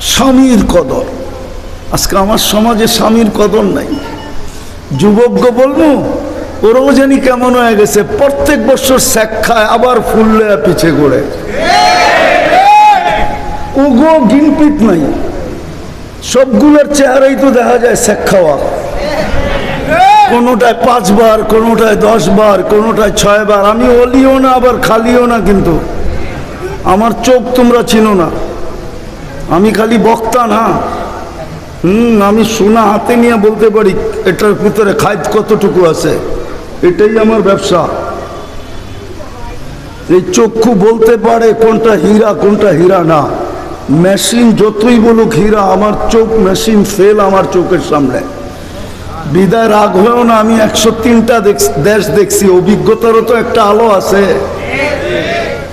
স্বামীর কদর। আজকে আমার সমাজে স্বামীর কদর নাই। যুবজ্ঞ বলব, ওরাও জানি কেমন হয়ে গেছে। প্রত্যেক বছর স্যাক খায়, আবার ফুললে পিছে করে ওগো গিনপিট নাই। সবগুলোর চেহারাই তো দেখা যায় স্যাক খাওয়া। কোনোটায় পাঁচবার, কোনোটায় দশ বার কোনোটায় ছয় বার আমি অলিও না, আবার খালিও না কিন্তু। আমার চোখ তোমরা চিনো না। আমি খালি বক্তা না। হুম, আমি সোনা হাতে নিয়ে বলতে পারি, এটার ভিতরে খাইত কতটুকু আছে? এটাই আমার ব্যবসা। এই চক্ষু বলতে পারে কোনটা হীরা কোনটা হীরা না। মেশিন যতই বলুক হীরা, আমার চোখ মেশিন ফেল আমার চোখের সামনে। বিদায় রাগ হয়েও না, আমি একশো তিনটা দেশ দেখছি। অভিজ্ঞতারও তো একটা আলো আছে।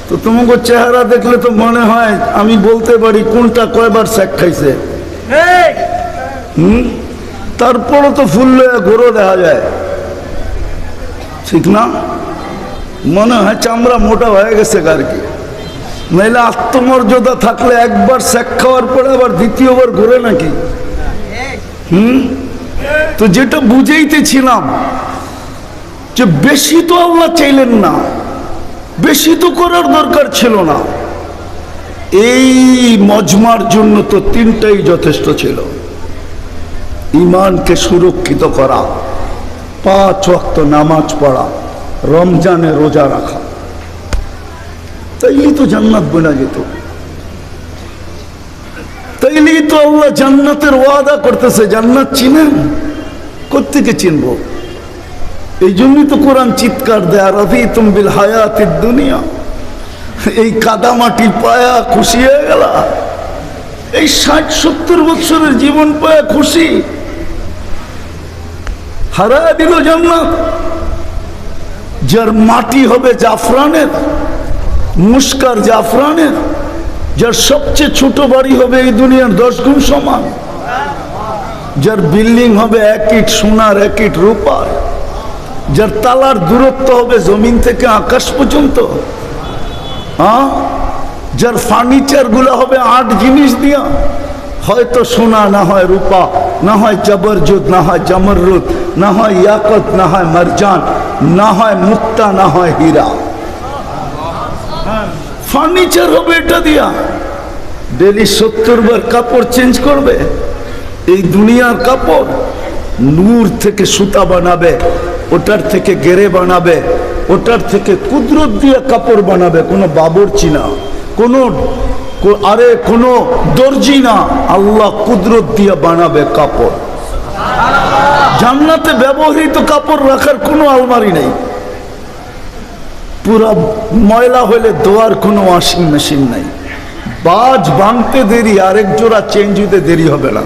তো তোমাকে চেহারা দেখলে তো মনে হয় আমি বলতে পারি কোনটা কয়বার স্যাক খাইছে। হুম? তারপরও তো ফুল ঘোরো দেখা যায়। ঠিক না? মনে হয় চামড়া মোটা হয়ে গেছে আর কি? নাইলে আত্মমর্যাদা থাকলে একবার স্যাক খাওয়ার পরে আবার দ্বিতীয়বার ঘুরে নাকি? হুম? তো যেটা বুঝেইতেছিলাম যে বেশি তো আল্লাহ চাইলেন না। বেশি তো করার দরকার ছিল না। এই মজমার জন্য তো তিনটাই যথেষ্ট ছিল। ইমানকে সুরক্ষিত করা, পাঁচ ওয়াক্ত নামাজ পড়া, রমজানে রোজা রাখা। তাইলেই তো জান্নাত বোনা যেত। তাইলেই তো আল্লাহ জান্নাতের ওয়াদা করতেছে, জান্নাত চিনেন? কোথেকে চিনবো? এই জন্যই তো কোরআন চিৎকার দেয় রবি তুমবিল হায়াতের দুনিয়া। এই কাদামাটি পায়া খুশি হয়ে গেল। এই ষাট, সত্তর বছরের জীবন পায়া খুশি। হারায় দিল জান্নাত। যার মাটি হবে জাফরানের, মুস্কার জাফরানের, যার সবচেয়ে ছোট বাড়ি হবে এই দুনিয়ার দশ গুণ সমান, যার বিল্ডিং হবে এক ইট সোনার, এক ইট রূপার। যার তালার দূরত্ব হবে জমিন থেকে আকাশ পর্যন্ত। হ্যাঁ? যার ফার্নিচারগুলো হবে আট জিনিস দিয়া। হয়তো সোনা, না হয় রূপা, না হয় জবরজুদ না হয় জমরুদ না হয় ইয়াকত, না হয় মারজান, না হয় মুক্তা, না হয় হীরা। ফার্নিচার হবে এটা দিয়া। ডেলি সত্তর বার কাপড় চেঞ্জ করবে। এই দুনিয়ার কাপড় নূর থেকে সুতা বানাবে। ওটার থেকে গেরে বানাবে, ওটার থেকে কুদরত দিয়ে কাপড় বানাবে, কোনো বাবরচি না। কোনো আরে কোনো দর্জি না। আল্লাহ কুদরত দিয়ে বানাবে কাপড়। জান্নাতে ব্যবহৃত কাপড় রাখার কোনো আলমারি নেই। পুরা ময়লা হলে দোয়ার কোনো ওয়াশিং মেশিন নাই। বাজ ভাঙতে দেরি, আরেক জোড়া চেঞ্জ হতে দেরি হবে না।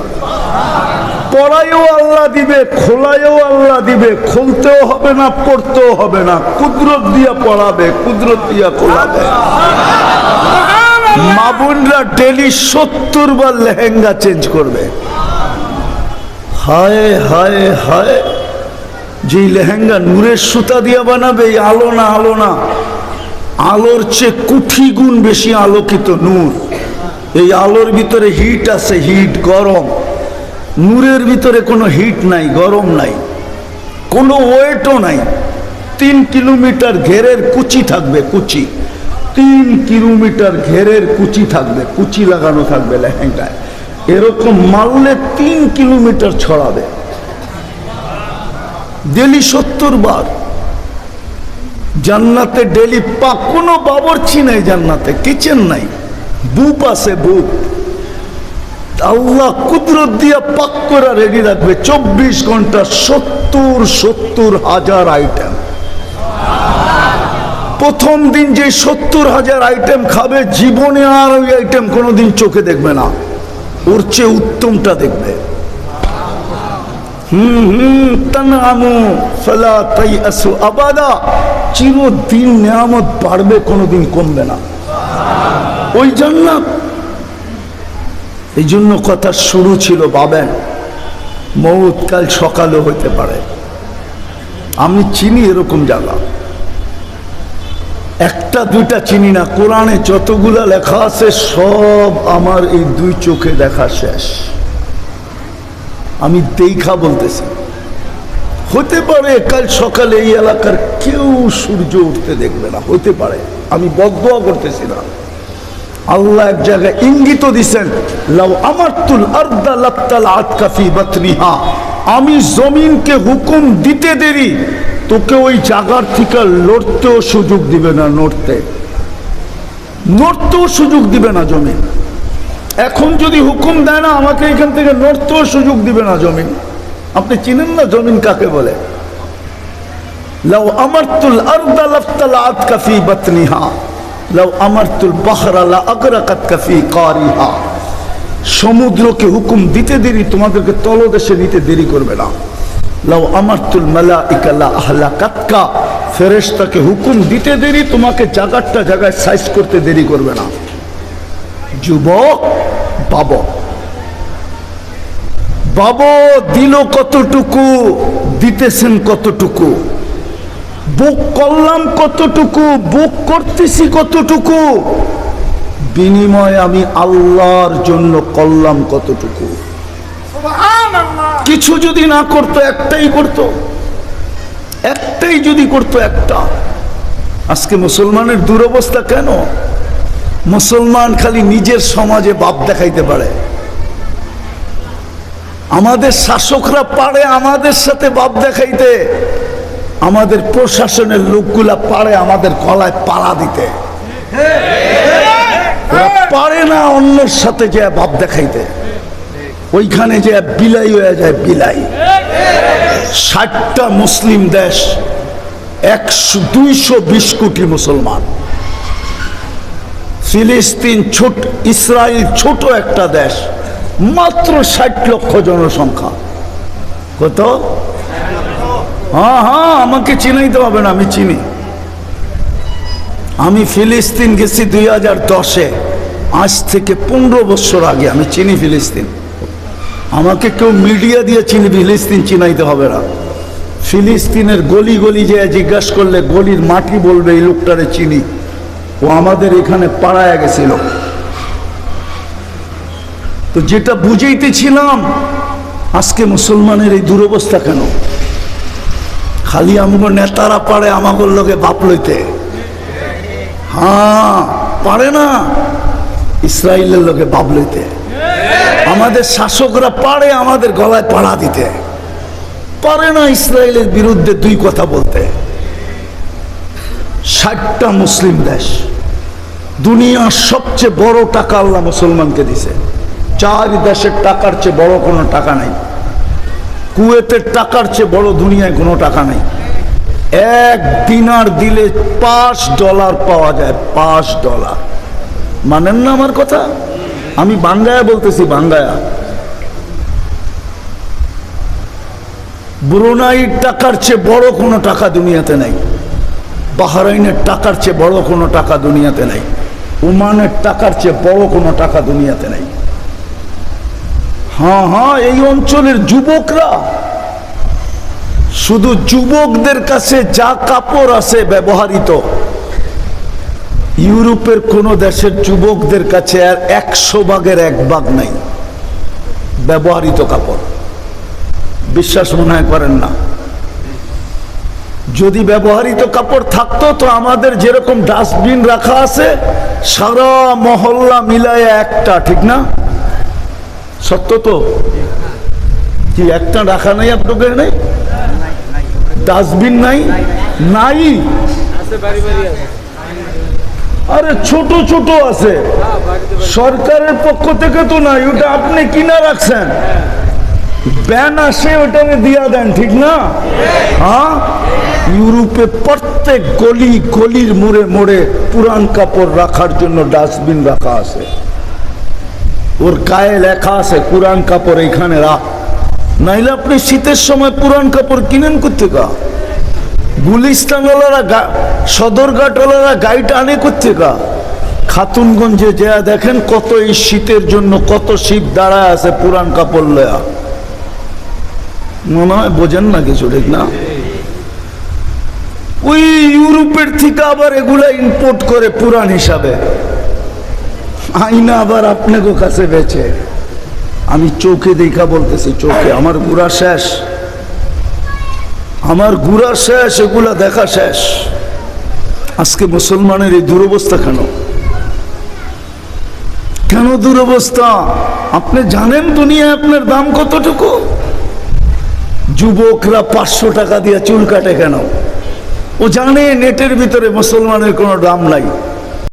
পড়াইও আল্লাহ দিবে খোলাইও আল্লাহ দিবে, খুলতেও হবে না, পড়তেও হবে না। কুদরত দিয়া পড়াবে, কুদরত দিয়া খোলাবে। মা বোনরা ডেলি সত্তর বার লেহেঙ্গা চেঞ্জ করবে। হায় হায় হায় যে লেহেঙ্গা নূরের সুতা দিয়া বানাবে আলো না আলো না। আলোর চেয়ে কুঠি গুণ বেশি আলোকিত নূর। এই আলোর ভিতরে হিট আছে হিট গরম। নূরের ভিতরে কোনো হিট নাই, গরম নাই, কোনো ওয়েটও নাই। তিন কিলোমিটার ঘেরের কুচি থাকবে, কুচি। তিন কিলোমিটার ঘেরের কুচি থাকবে, কুচি লাগানো থাকবে লেহেঙ্গায়। এরকম মারলে তিন কিলোমিটার ছড়াবে। ডেলি সত্তর বার। জান্নাতে ডেলি পা কোনো বাবরচি নাই জান্নাতে, কিচেন নাই। বুপ আছে বুপ। আল্লাহ কুদরত দিয়া পাক করে রেডি রাখবে চব্বিশ ঘণ্টা সত্তর সত্তর হাজার আইটেম প্রথম দিন যে সত্তর হাজার আইটেম খাবে, জীবনে আর ওই আইটেম কোনোদিন চোখে দেখবে না। ওর চেয়ে উত্তমটা দেখবে। হুম হুম আবাদা। চিরদিন নিয়ামত বাড়বে, কোনোদিন কমবে না। ওই জান্নাত এই জন্য কথা শুরু ছিল ভাবেন মৌত কাল সকালও হইতে পারে। আমি চিনি এরকম জায়গা একটা, দুইটা চিনি না, কোরআনে যতগুলা লেখা আছে, সব আমার এই দুই চোখে দেখা শেষ। আমি দেখা বলতেছি হতে পারে কাল সকালে এই এলাকার কেউ সূর্য উঠতে দেখবে না হতে পারে। আমি বদয়া করতেছি না। আল্লাহ এক জায়গায় ইঙ্গিত দিছেন, লাউ আমারতুল আরদা লাত্তাল আতকাফি বাতনিহা। আমি জমিনকে হুকুম দিতে দেরি, তোকে ওই জায়গার থেকে লড়তেও সুযোগ দিবে না নড়তে। নড়তেও সুযোগ দিবে না জমিন। এখন যদি হুকুম দেয় না, আমাকে এখান থেকে নড়তেও সুযোগ দিবে না জমিন। আপনি চিনেন না জমিন কাকে বলে? লাউ আমারতুল আরদা লাফতাল আতকাফি বাতনিহা। লাউ আমারতুল বাহরা লা আগরাকাত কাফি কারিহা। সমুদ্রকে হুকুম দিতে দেরি, তোমাদেরকে তলদেশে নিতে দেরি করবে না। লাউ আমারতুল মালাইকা লা আহলাকাতকা ফেরেশতাকে হুকুম দিতে দেরি, তোমাকে জায়গাটা জায়গায় সাইজ করতে দেরি করবে না। যুবক, বাব। বাব, দিল কতটুকু, দিতেছেন কতটুকু? বুক করলাম কতটুকু বুক করতেছি কতটুকু? বিনিময়ে আমি আল্লাহর জন্য করলাম কতটুকু? কিছু যদি না করতো একটাই করতো। একটাই যদি করতো একটা। আজকে মুসলমানের দুরবস্থা কেন? মুসলমান খালি নিজের সমাজে বাপ দেখাইতে পারে। আমাদের শাসকরা পারে আমাদের সাথে বাপ দেখাইতে। আমাদের প্রশাসনের লোকগুলা পারে আমাদের গলায় পাড়া দিতে। পারে না অন্যের সাথে যে ভাব দেখাইতে। ওইখানে যে বিলাই হয়ে যায়, বিলাই। ষাটটা মুসলিম দেশ, একশো, দুইশো বিশ কোটি মুসলমান। ফিলিস্তিন ছোট ইসরায়েল ছোট একটা দেশ, মাত্র ষাট লক্ষ জনসংখ্যা। কত? হ্যাঁ হ্যাঁ আমাকে চিনাইতে হবে না, আমি চিনি। আমি ফিলিস্তিন গেছি দুই হাজার দশে। আজ থেকে পনেরো বছর আগে আমি চিনি ফিলিস্তিন। আমাকে কেউ মিডিয়া দিয়ে চিনি, ফিলিস্তিন চিনাইতে হবে না। ফিলিস্তিনের গলি গলি যে জিজ্ঞাস করলে গলির মাটি বলবে, এই লোকটারে চিনি। ও আমাদের এখানে পাড়ায় গেছিল। তো যেটা বুঝাইতেছিলাম, আজকে মুসলমানের এই দুরবস্থা কেন? খালি আমগো নেতারা পারে আমাগোর লোকে বাপ লইতে। হ্যাঁ পারে না। ইসরায়েলের লোকে বাপ লইতে। আমাদের শাসকরা পারে আমাদের গলায় পাড়া দিতে। পারে না ইসরায়েলের বিরুদ্ধে দুই কথা বলতে। ষাটটা মুসলিম দেশ। দুনিয়ার সবচেয়ে বড় টাকা আল্লাহ মুসলমানকে দিছে। চার দেশের টাকার চেয়ে বড় কোনো টাকা নাই। কুয়েতের টাকার চেয়ে বড় দুনিয়ায় কোনো টাকা নেই। এক দিনার দিলে পাঁচ ডলার পাওয়া যায়, পাঁচ ডলার। মানেন না আমার কথা? আমি বাঙ্গায়া বলতেছি, বাঙ্গায়া। ব্রুনাইর টাকার চেয়ে বড় কোনো টাকা দুনিয়াতে নেই। বাহারাইনের টাকার চেয়ে বড় কোনো টাকা দুনিয়াতে নেই। ওমানের টাকার চেয়ে বড় কোনো টাকা দুনিয়াতে নাই। হ্যাঁ হ্যাঁ এই অঞ্চলের যুবকরা। শুধু যুবকদের কাছে যা কাপড় আছে ব্যবহারিত ইউরোপের কোন দেশের যুবকদের কাছে আর একশো ভাগের এক ভাগ নাই ব্যবহারিত কাপড়। বিশ্বাস মনে হয় করেন না। যদি ব্যবহারিত কাপড় থাকতো, তো আমাদের যেরকম ডাস্টবিন রাখা আছে, সারা মহল্লা মিলায় একটা, ঠিক না? সত্য তো? কি একটা রাখা নাই আপনাদের নেই? ডাস্টবিন নাই? নাই। আরে ছোট ছোট আছে। সরকারের পক্ষ থেকে তো নাই, ওটা আপনি কিনা রাখছেন? ব্যান আসে, ওটা দিয়া দেন, ঠিক না? হ্যাঁ? ইউরোপে প্রত্যেক গলি, গলির মোড়ে মোড়ে পুরান কাপড় রাখার জন্য ডাস্টবিন রাখা আছে। ওর গায়ে লেখা আছে পুরান কাপড় এখানে রাখ। নাইলে আপনি শীতের সময় পুরান কাপড় কিনেন কোথেকা গুলিস্তানওয়ালারা সদরঘাটওয়ালারা গাড়িটা আনে কোথেকা খাতুনগঞ্জে যা দেখেন কত এই শীতের জন্য কত শীত দাঁড়ায় আছে পুরান কাপড় লয়া। মনে হয় বোঝেন না কিছু, ঠিক না? ওই ইউরোপের থেকে আবার এগুলা ইম্পোর্ট করে পুরান হিসাবে। আইনা আবার আপনাকে কাছে বেচে। আমি চোখে দেখা বলতেছি, চোখে। আমার গুড়া শেষ। আমার গুড়া শেষ, এগুলা দেখা শেষ। আজকে মুসলমানের এই দুরবস্থা কেন? কেন দুরবস্থা? আপনি জানেন দুনিয়া আপনার দাম কতটুকু? যুবকরা পাঁচশো টাকা দিয়ে চুল কাটে কেন? ও জানে নেটের ভিতরে মুসলমানের কোনো দাম নাই।